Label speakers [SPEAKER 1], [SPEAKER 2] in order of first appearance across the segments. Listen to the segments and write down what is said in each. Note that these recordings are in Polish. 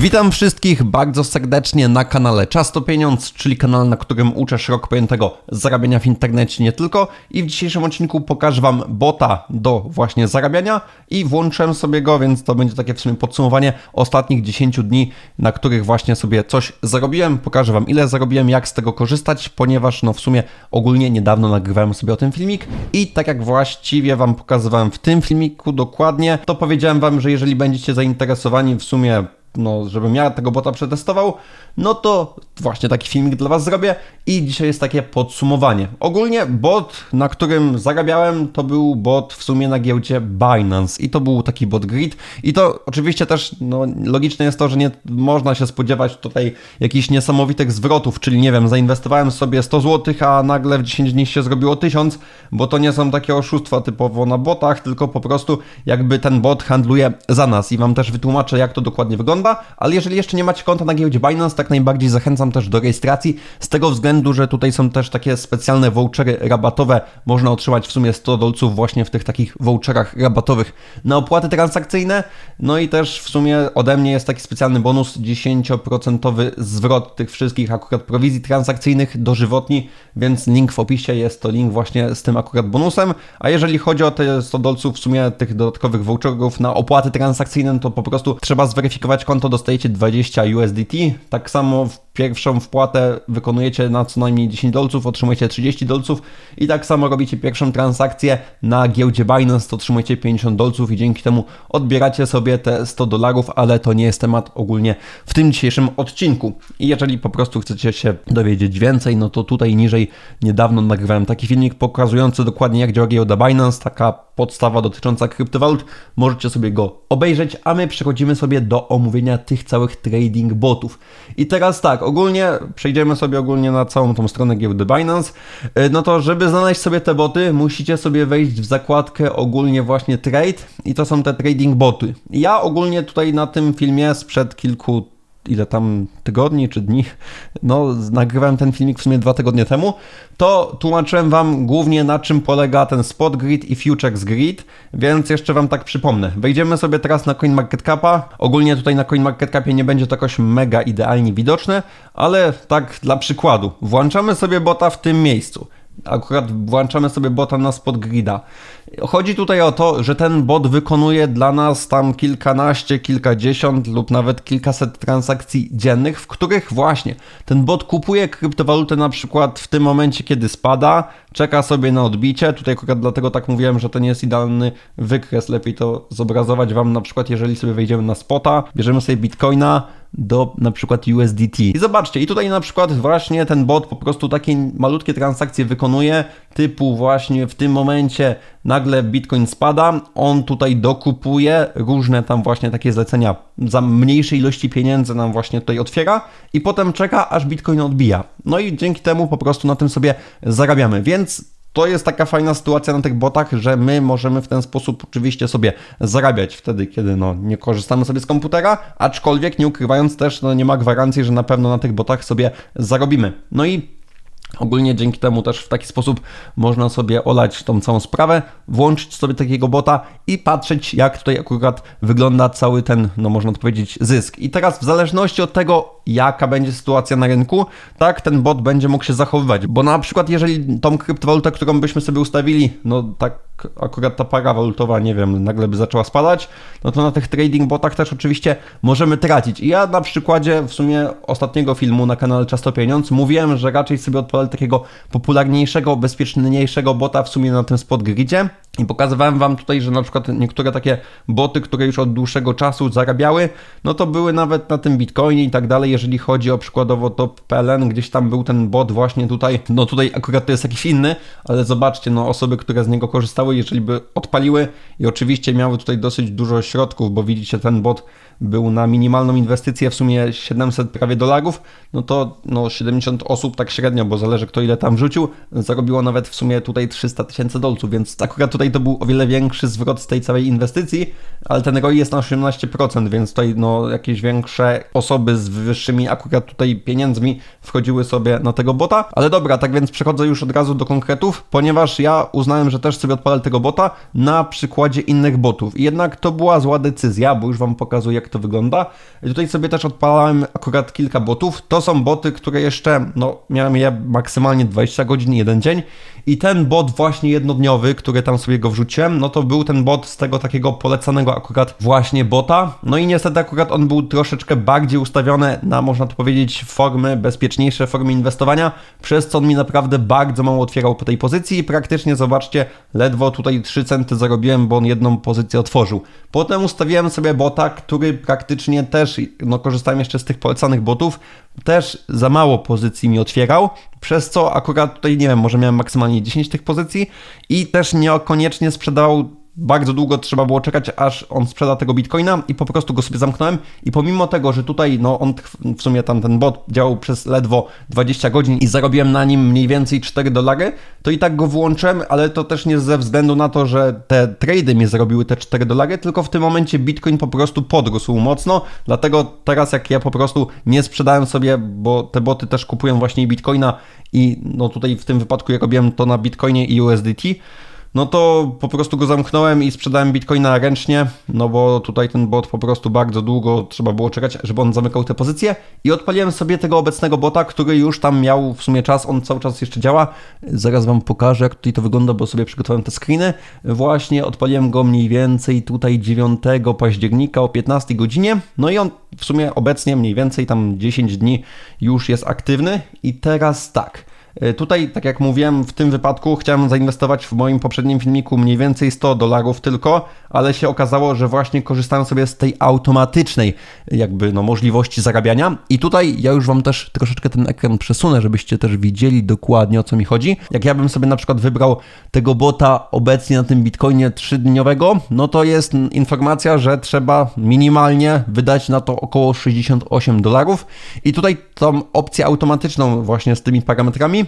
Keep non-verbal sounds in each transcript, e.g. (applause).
[SPEAKER 1] Witam wszystkich bardzo serdecznie na kanale Czas to Pieniądz, czyli kanale, na którym uczę szeroko pojętego zarabiania w internecie nie tylko. I w dzisiejszym odcinku pokażę Wam bota do właśnie zarabiania i włączyłem sobie go, więc to będzie takie w sumie podsumowanie ostatnich 10 dni, na których właśnie sobie coś zarobiłem. Pokażę Wam ile zarobiłem, jak z tego korzystać, ponieważ no w sumie ogólnie niedawno nagrywałem sobie o tym filmik i tak jak właściwie Wam pokazywałem w tym filmiku dokładnie, to powiedziałem Wam, że jeżeli będziecie zainteresowani w sumie no, żebym ja tego bota przetestował, no to właśnie taki filmik dla Was zrobię. I dzisiaj jest takie podsumowanie. Ogólnie bot, na którym zarabiałem, to był bot w sumie na giełdzie Binance. I to był taki bot grid. I to oczywiście też no, logiczne jest to, że nie można się spodziewać tutaj jakichś niesamowitych zwrotów, czyli nie wiem, zainwestowałem sobie 100 zł, a nagle w 10 dni się zrobiło 1000, bo to nie są takie oszustwa typowo na botach, tylko po prostu jakby ten bot handluje za nas. I Wam też wytłumaczę jak to dokładnie wygląda, ale jeżeli jeszcze nie macie konta na giełdzie Binance, tak najbardziej zachęcam też do rejestracji, z tego względu, że tutaj są też takie specjalne vouchery rabatowe, można otrzymać w sumie 100 dolców właśnie w tych takich voucherach rabatowych na opłaty transakcyjne, no i też w sumie ode mnie jest taki specjalny bonus, 10% zwrot tych wszystkich akurat prowizji transakcyjnych dożywotni, więc link w opisie jest to link właśnie z tym akurat bonusem, a jeżeli chodzi o te 100 dolców w sumie tych dodatkowych voucherów na opłaty transakcyjne, to po prostu trzeba zweryfikować konto, dostajecie 20 USDT, tak samo w pierwszą wpłatę wykonujecie na co najmniej 10 dolców, otrzymujecie 30 dolców i tak samo robicie pierwszą transakcję na giełdzie Binance, to otrzymujecie 50 dolców i dzięki temu odbieracie sobie te 100 dolarów, ale to nie jest temat ogólnie w tym dzisiejszym odcinku. I jeżeli po prostu chcecie się dowiedzieć więcej, no to tutaj niżej niedawno nagrywałem taki filmik pokazujący dokładnie jak działa giełda Binance, taka podstawa dotycząca kryptowalut. Możecie sobie go obejrzeć, a my przechodzimy sobie do omówienia tych całych trading botów. I teraz tak, ogólnie przejdziemy sobie ogólnie na całą tą stronę giełdy Binance. E, no to żeby znaleźć sobie te boty, musicie sobie wejść w zakładkę ogólnie właśnie trade i to są te trading boty. Ja ogólnie tutaj na tym filmie sprzed kilku ile tam tygodni czy dni, no nagrywałem ten filmik w sumie dwa tygodnie temu, to tłumaczyłem Wam głównie na czym polega ten Spot Grid i Futures Grid, więc jeszcze Wam tak przypomnę. Wejdziemy sobie teraz na CoinMarketCapa. Ogólnie tutaj na CoinMarketCapie nie będzie to jakoś mega idealnie widoczne, ale tak dla przykładu. Włączamy sobie bota w tym miejscu akurat włączamy sobie bota na spot grida. Chodzi tutaj o to, że ten bot wykonuje dla nas tam kilkanaście, kilkadziesiąt lub nawet kilkaset transakcji dziennych, w których właśnie ten bot kupuje kryptowalutę na przykład w tym momencie, kiedy spada, czeka sobie na odbicie. Tutaj akurat dlatego tak mówiłem, że to nie jest idealny wykres. Lepiej to zobrazować Wam na przykład, jeżeli sobie wejdziemy na spota, bierzemy sobie bitcoina, do na przykład USDT. I zobaczcie, i tutaj na przykład właśnie ten bot po prostu takie malutkie transakcje wykonuje, typu właśnie w tym momencie nagle Bitcoin spada, on tutaj dokupuje różne tam właśnie takie zlecenia za mniejsze ilości pieniędzy nam właśnie tutaj otwiera i potem czeka aż Bitcoin odbija. No i dzięki temu po prostu na tym sobie zarabiamy, więc to jest taka fajna sytuacja na tych botach, że my możemy w ten sposób oczywiście sobie zarabiać wtedy, kiedy no, nie korzystamy sobie z komputera, aczkolwiek nie ukrywając też, no, nie ma gwarancji, że na pewno na tych botach sobie zarobimy. No i Ogólnie dzięki temu też w taki sposób można sobie olać tą całą sprawę, włączyć sobie takiego bota i patrzeć, jak tutaj akurat wygląda cały ten, no można to powiedzieć, zysk. I teraz w zależności od tego, jaka będzie sytuacja na rynku, tak ten bot będzie mógł się zachowywać. Bo na przykład, jeżeli tą kryptowalutę, którą byśmy sobie ustawili, no tak akurat ta para walutowa, nie wiem, nagle by zaczęła spadać, no to na tych trading botach też oczywiście możemy tracić. I ja na przykładzie w sumie ostatniego filmu na kanale Czasto Pieniądz mówiłem, że raczej sobie odpalę takiego popularniejszego, bezpieczniejszego bota w sumie na tym spot gridzie, i pokazywałem Wam tutaj, że na przykład niektóre takie boty, które już od dłuższego czasu zarabiały, no to były nawet na tym Bitcoinie i tak dalej, jeżeli chodzi o przykładowo top PLN, gdzieś tam był ten bot właśnie tutaj, no tutaj akurat to jest jakiś inny, ale zobaczcie, no osoby, które z niego korzystały, jeżeli by odpaliły i oczywiście miały tutaj dosyć dużo środków, bo widzicie ten bot był na minimalną inwestycję w sumie 700 prawie dolarów, no to no 70 osób tak średnio, bo zależy kto ile tam wrzucił, zarobiło nawet w sumie tutaj 300 tysięcy dolców, więc akurat tutaj to był o wiele większy zwrot z tej całej inwestycji, ale ten ROI jest na 18%, więc tutaj no jakieś większe osoby z wyższymi akurat tutaj pieniędzmi wchodziły sobie na tego bota, ale dobra, tak więc przechodzę już od razu do konkretów, ponieważ ja uznałem, że też sobie odpalę tego bota na przykładzie innych botów. I jednak to była zła decyzja, bo już Wam pokazuję jak to wygląda. I tutaj sobie też odpalałem akurat kilka botów. To są boty, które jeszcze, no miałem je maksymalnie 20 godzin, jeden dzień. I ten bot właśnie jednodniowy, który tam sobie go wrzuciłem, no to był ten bot z tego takiego polecanego akurat właśnie bota. No i niestety akurat on był troszeczkę bardziej ustawiony na, można to powiedzieć, formy bezpieczniejsze, formy inwestowania, przez co on mi naprawdę bardzo mało otwierał po tej pozycji i praktycznie, zobaczcie, ledwo tutaj 3 centy zarobiłem, bo on jedną pozycję otworzył. Potem ustawiłem sobie bota, który praktycznie też, no korzystałem jeszcze z tych polecanych botów, też za mało pozycji mi otwierał, przez co akurat tutaj, nie wiem, może miałem maksymalnie 10 tych pozycji i też niekoniecznie sprzedawał bardzo długo trzeba było czekać, aż on sprzeda tego bitcoina i po prostu go sobie zamknąłem. I pomimo tego, że tutaj, no on w sumie tam ten bot działał przez ledwo 20 godzin i zarobiłem na nim mniej więcej 4 dolary, to i tak go włączyłem, ale to też nie ze względu na to, że te trady mi zarobiły te 4 dolary, tylko w tym momencie bitcoin po prostu podrósł mocno. Dlatego teraz, jak ja po prostu nie sprzedałem sobie, bo te boty też kupują właśnie bitcoina i no tutaj w tym wypadku ja robiłem to na bitcoinie i USDT no to po prostu go zamknąłem i sprzedałem bitcoina ręcznie, no bo tutaj ten bot po prostu bardzo długo trzeba było czekać, żeby on zamykał te pozycje i odpaliłem sobie tego obecnego bota, który już tam miał w sumie czas, on cały czas jeszcze działa. Zaraz wam pokażę, jak tutaj to wygląda, bo sobie przygotowałem te screeny. Właśnie odpaliłem go mniej więcej tutaj 9 października o 15 godzinie, no i on w sumie obecnie mniej więcej tam 10 dni już jest aktywny i teraz tak. E, tutaj, tak jak mówiłem, w tym wypadku chciałem zainwestować w moim poprzednim filmiku mniej więcej 100 dolarów tylko, ale się okazało, że właśnie korzystałem sobie z tej automatycznej jakby no, możliwości zarabiania. I tutaj ja już Wam też troszeczkę ten ekran przesunę, żebyście też widzieli dokładnie o co mi chodzi. Jak ja bym sobie na przykład wybrał tego bota obecnie na tym Bitcoinie 3-dniowego, no to jest informacja, że trzeba minimalnie wydać na to około 68 dolarów. I tutaj tą opcję automatyczną właśnie z tymi parametrami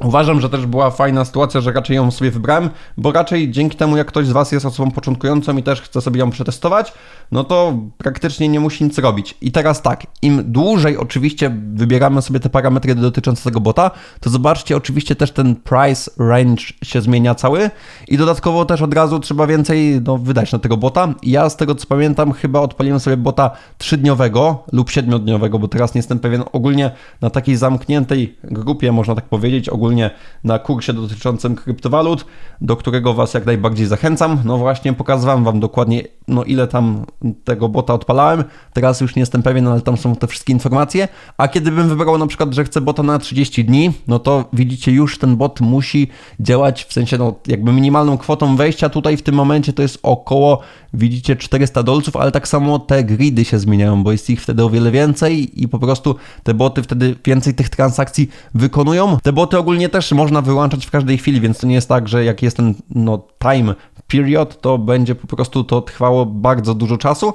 [SPEAKER 1] Uważam, że też była fajna sytuacja, że raczej ją sobie wybrałem, bo raczej dzięki temu, jak ktoś z Was jest osobą początkującą i też chce sobie ją przetestować, no to praktycznie nie musi nic robić. I teraz tak, im dłużej oczywiście wybieramy sobie te parametry dotyczące tego bota, to zobaczcie, oczywiście też ten price range się zmienia cały i dodatkowo też od razu trzeba więcej no, wydać na tego bota. Ja z tego co pamiętam, chyba odpaliłem sobie bota trzydniowego lub siedmiodniowego, bo teraz nie jestem pewien. Ogólnie na takiej zamkniętej grupie, można tak powiedzieć, ogólnie szczególnie na kursie dotyczącym kryptowalut, do którego Was jak najbardziej zachęcam. No właśnie pokazywałem Wam dokładnie, no ile tam tego bota odpalałem. Teraz już nie jestem pewien, ale tam są te wszystkie informacje. A kiedy bym wybrał na przykład, że chcę bota na 30 dni, no to widzicie już ten bot musi działać w sensie no jakby minimalną kwotą wejścia tutaj w tym momencie to jest około widzicie 400 dolców, ale tak samo te gridy się zmieniają, bo jest ich wtedy o wiele więcej i po prostu te boty wtedy więcej tych transakcji wykonują. Te boty ogólnie też można wyłączać w każdej chwili, więc to nie jest tak, że jak jest ten no, time period, to będzie po prostu to trwało bardzo dużo czasu.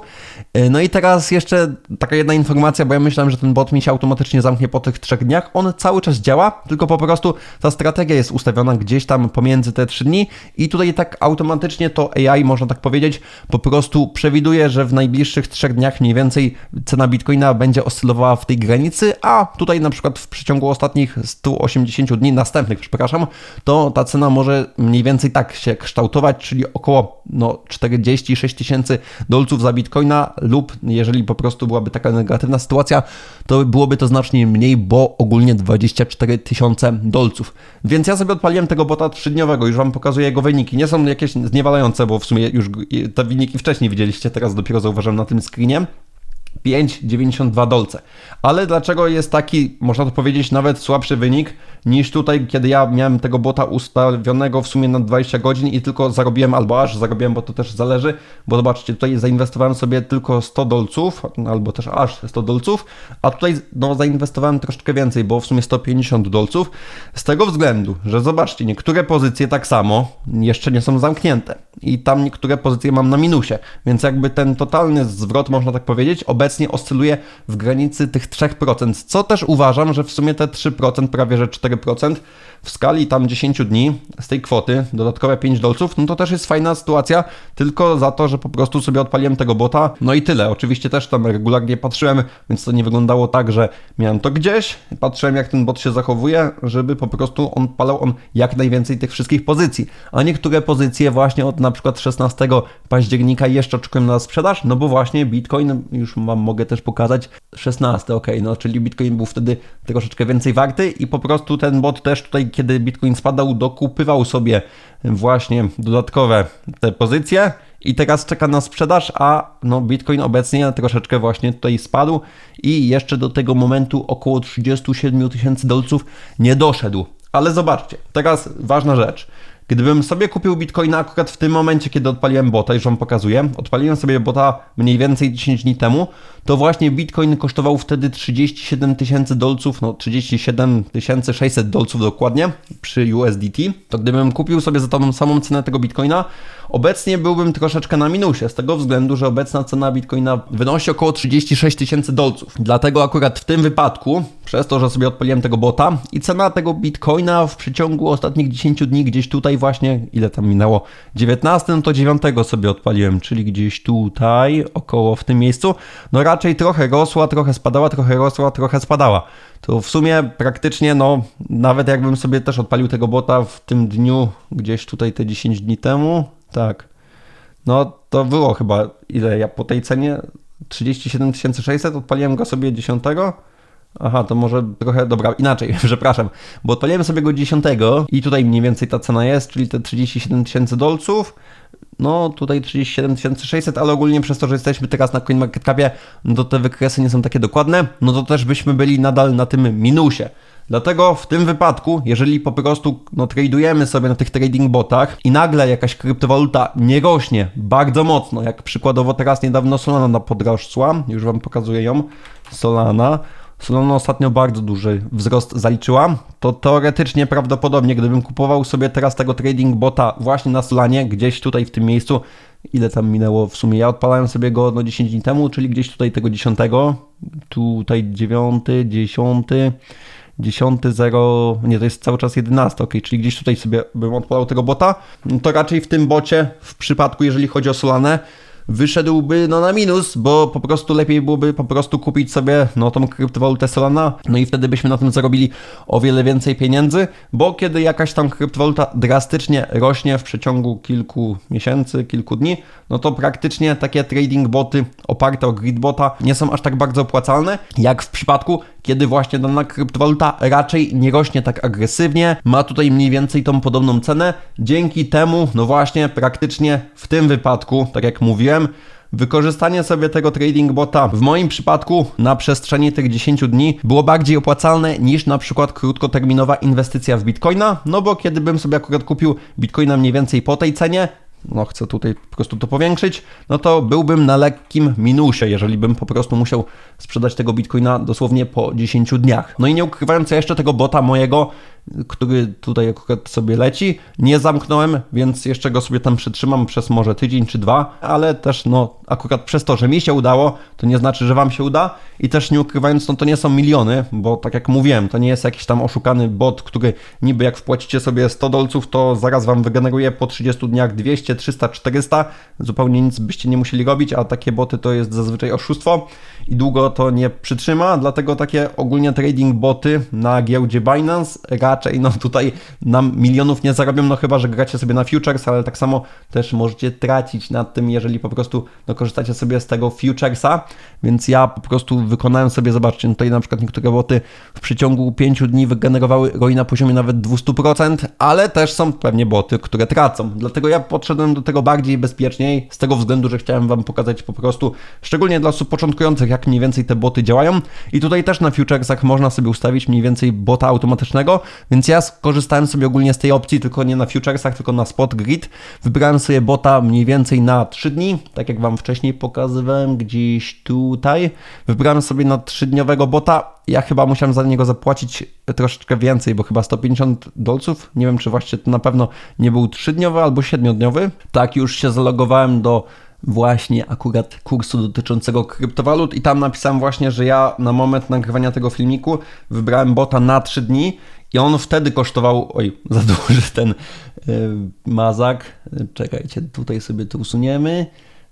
[SPEAKER 1] E, no i teraz jeszcze taka jedna informacja, bo ja myślałem, że ten bot mi się automatycznie zamknie po tych trzech dniach. On cały czas działa, tylko po prostu ta strategia jest ustawiona gdzieś tam pomiędzy te trzy dni i tutaj tak automatycznie to AI, można tak powiedzieć, po prostu przewiduje, że w najbliższych trzech dniach mniej więcej cena Bitcoina będzie oscylowała w tej granicy, a tutaj na przykład w przeciągu ostatnich 180 dni, następnych, przepraszam, to ta cena może mniej więcej tak się kształtować, czyli około no, 46 tysięcy dolców za Bitcoina lub jeżeli po prostu byłaby taka negatywna sytuacja, to byłoby to znacznie mniej, bo ogólnie 24 tysiące dolców. Więc ja sobie odpaliłem tego bota trzydniowego, już Wam pokazuję jego wyniki. Nie są jakieś zniewalające, bo w sumie już te wyniki wcześniej widzieliście, teraz dopiero zauważyłem na tym screenie. 5,92 dolce. Ale dlaczego jest taki, można to powiedzieć, nawet słabszy wynik niż tutaj, kiedy ja miałem tego bota ustawionego w sumie na 20 godzin i tylko zarobiłem, albo aż zarobiłem, bo to też zależy, bo zobaczcie, tutaj zainwestowałem sobie tylko 100 dolców, albo też aż 100 dolców, a tutaj no, zainwestowałem troszeczkę więcej, bo w sumie 150 dolców, z tego względu, że zobaczcie, niektóre pozycje tak samo jeszcze nie są zamknięte i tam niektóre pozycje mam na minusie, więc jakby ten totalny zwrot, można tak powiedzieć, obecnie oscyluje w granicy tych 3%, co też uważam, że w sumie te 3%, prawie że 4%, w skali tam 10 dni z tej kwoty, dodatkowe 5 dolców, no to też jest fajna sytuacja, tylko za to, że po prostu sobie odpaliłem tego bota, no i tyle. Oczywiście też tam regularnie patrzyłem, więc to nie wyglądało tak, że miałem to gdzieś, patrzyłem jak ten bot się zachowuje, żeby po prostu on palał on jak najwięcej tych wszystkich pozycji, a niektóre pozycje właśnie od na przykład 16 października jeszcze oczekują na sprzedaż, no bo właśnie Bitcoin, już wam mogę też pokazać, 16, ok, no czyli Bitcoin był wtedy troszeczkę więcej warty i po prostu ten bot też tutaj, kiedy Bitcoin spadał, dokupywał sobie właśnie dodatkowe te pozycje i teraz czeka na sprzedaż, a no Bitcoin obecnie troszeczkę właśnie tutaj spadł i jeszcze do tego momentu około 37 tysięcy dolców nie doszedł. Ale zobaczcie, teraz ważna rzecz. Gdybym sobie kupił bitcoina akurat w tym momencie, kiedy odpaliłem bota, już wam pokazuję, odpaliłem sobie bota mniej więcej 10 dni temu, to właśnie bitcoin kosztował wtedy 37 tysięcy dolców, no 37 600 dolców dokładnie przy USDT. To gdybym kupił sobie za tą samą cenę tego bitcoina, obecnie byłbym troszeczkę na minusie, z tego względu, że obecna cena bitcoina wynosi około 36 tysięcy dolców. Dlatego akurat w tym wypadku, przez to, że sobie odpaliłem tego bota i cena tego bitcoina w przeciągu ostatnich 10 dni gdzieś tutaj właśnie, ile tam minęło, 19, no to 9 sobie odpaliłem, czyli gdzieś tutaj, około w tym miejscu, no raczej trochę rosła, trochę spadała, trochę rosła, trochę spadała. To w sumie praktycznie, no, nawet jakbym sobie też odpalił tego bota w tym dniu, gdzieś tutaj te 10 dni temu, tak, no to było chyba, ile ja po tej cenie, 37 600, odpaliłem go sobie 10, Aha, to może trochę, dobra, inaczej, (laughs) przepraszam, bo odpaliłem sobie go 10 i tutaj mniej więcej ta cena jest, czyli te 37 tysięcy dolców, no tutaj 37 600, ale ogólnie przez to, że jesteśmy teraz na CoinMarketCapie, no to te wykresy nie są takie dokładne, no to też byśmy byli nadal na tym minusie. Dlatego w tym wypadku, jeżeli po prostu no, tradujemy sobie na tych trading botach i nagle jakaś kryptowaluta nie rośnie bardzo mocno, jak przykładowo teraz niedawno Solana podrosła, już Wam pokazuję ją, Solana, Solana ostatnio bardzo duży wzrost zaliczyła, to teoretycznie prawdopodobnie, gdybym kupował sobie teraz tego trading bota właśnie na Solanie, gdzieś tutaj w tym miejscu, ile tam minęło w sumie? Ja odpalałem sobie go no 10 dni temu, czyli gdzieś tutaj tego 10, tutaj 9, 10, 10, 0, nie, to jest cały czas 11, ok, czyli gdzieś tutaj sobie bym odpalał tego bota, to raczej w tym bocie, w przypadku jeżeli chodzi o Solanę, wyszedłby no na minus, bo po prostu lepiej byłoby po prostu kupić sobie no tą kryptowalutę Solana, no i wtedy byśmy na tym zarobili o wiele więcej pieniędzy, bo kiedy jakaś tam kryptowaluta drastycznie rośnie w przeciągu kilku miesięcy, kilku dni, no to praktycznie takie trading boty oparte o gridbota nie są aż tak bardzo opłacalne, jak w przypadku, kiedy właśnie dana kryptowaluta raczej nie rośnie tak agresywnie, ma tutaj mniej więcej tą podobną cenę, dzięki temu, no właśnie praktycznie w tym wypadku, tak jak mówiłem, Wykorzystanie sobie tego trading bota w moim przypadku na przestrzeni tych 10 dni było bardziej opłacalne niż na przykład krótkoterminowa inwestycja w bitcoina, no bo kiedy bym sobie akurat kupił bitcoina mniej więcej po tej cenie, no chcę tutaj po prostu to powiększyć, no to byłbym na lekkim minusie, jeżeli bym po prostu musiał sprzedać tego bitcoina dosłownie po 10 dniach. No i nie ukrywając jeszcze tego bota mojego który tutaj akurat sobie leci. Nie zamknąłem, więc jeszcze go sobie tam przytrzymam przez może tydzień czy dwa, ale też no akurat przez to, że mi się udało, to nie znaczy, że wam się uda. I też nie ukrywając, no to nie są miliony, bo tak jak mówiłem, to nie jest jakiś tam oszukany bot, który niby jak wpłacicie sobie 100 dolców, to zaraz wam wygeneruje po 30 dniach 200, 300, 400, zupełnie nic byście nie musieli robić, a takie boty to jest zazwyczaj oszustwo i długo to nie przytrzyma, dlatego takie ogólnie trading boty na giełdzie Binance no tutaj nam milionów nie zarobią, no chyba, że gracie sobie na futures, ale tak samo też możecie tracić na tym, jeżeli po prostu no, korzystacie sobie z tego futuresa, więc ja po prostu wykonałem sobie, zobaczcie, tutaj na przykład niektóre boty w przeciągu 5 dni wygenerowały ROI na poziomie nawet 200%, ale też są pewnie boty, które tracą, dlatego ja podszedłem do tego bardziej bezpieczniej, z tego względu, że chciałem Wam pokazać po prostu, szczególnie dla osób początkujących, jak mniej więcej te boty działają. I tutaj też na futuresach można sobie ustawić mniej więcej bota automatycznego, więc ja skorzystałem sobie ogólnie z tej opcji, tylko nie na futuresach, tylko na spot grid. Wybrałem sobie bota mniej więcej na 3 dni, tak jak Wam wcześniej pokazywałem, gdzieś tutaj. Wybrałem sobie na 3-dniowego bota. Ja chyba musiałem za niego zapłacić troszeczkę więcej, bo chyba 150 dolców. Nie wiem, czy właśnie to na pewno nie był 3-dniowy albo 7-dniowy. Tak, już się zalogowałem do właśnie akurat kursu dotyczącego kryptowalut i tam napisałem właśnie, że ja na moment nagrywania tego filmiku wybrałem bota na 3 dni i on wtedy kosztował, oj, za duży ten yy, mazak, czekajcie, tutaj sobie to usuniemy,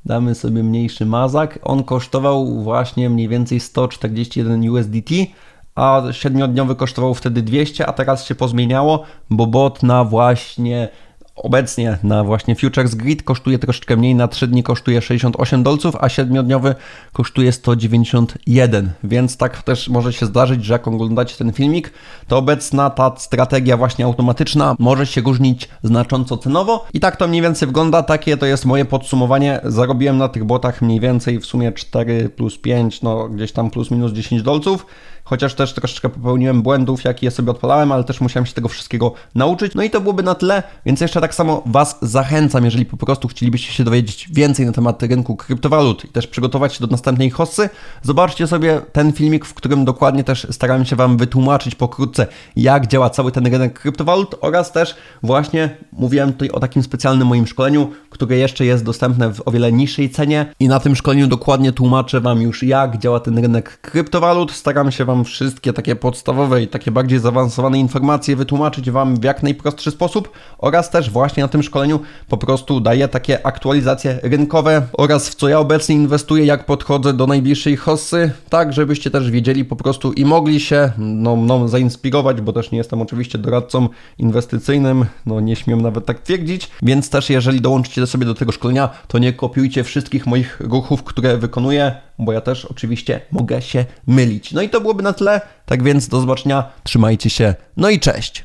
[SPEAKER 1] damy sobie mniejszy mazak, on kosztował właśnie mniej więcej 141 USDT, a 7-dniowy kosztował wtedy 200, a teraz się pozmieniało, bo bot na właśnie obecnie na właśnie Futures Grid kosztuje troszeczkę mniej, na 3 dni kosztuje 68 dolców, a 7-dniowy kosztuje 191, więc tak też może się zdarzyć, że jak oglądacie ten filmik, to obecna ta strategia właśnie automatyczna może się różnić znacząco cenowo. I tak to mniej więcej wygląda, takie to jest moje podsumowanie, zarobiłem na tych botach mniej więcej w sumie 4 plus 5, no gdzieś tam plus minus 10 dolców, chociaż też troszeczkę popełniłem błędów, jakie sobie odpalałem, ale też musiałem się tego wszystkiego nauczyć. No i to byłoby na tyle, więc jeszcze tak samo Was zachęcam, jeżeli po prostu chcielibyście się dowiedzieć więcej na temat rynku kryptowalut i też przygotować się do następnej hossy, zobaczcie sobie ten filmik, w którym dokładnie też starałem się Wam wytłumaczyć pokrótce, jak działa cały ten rynek kryptowalut oraz też właśnie mówiłem tutaj o takim specjalnym moim szkoleniu, które jeszcze jest dostępne w o wiele niższej cenie i na tym szkoleniu dokładnie tłumaczę Wam już jak działa ten rynek kryptowalut. Staram się Wam wszystkie takie podstawowe i takie bardziej zaawansowane informacje wytłumaczyć Wam w jak najprostszy sposób oraz też właśnie na tym szkoleniu po prostu daję takie aktualizacje rynkowe oraz w co ja obecnie inwestuję, jak podchodzę do najbliższej hossy, tak żebyście też wiedzieli po prostu i mogli się no, no, zainspirować, bo też nie jestem oczywiście doradcą inwestycyjnym, no nie śmiem nawet tak twierdzić, więc też jeżeli dołączycie sobie do tego szkolenia, to nie kopiujcie wszystkich moich ruchów, które wykonuję, bo ja też oczywiście mogę się mylić. No i to byłoby na tyle, tak więc do zobaczenia, trzymajcie się, no i cześć!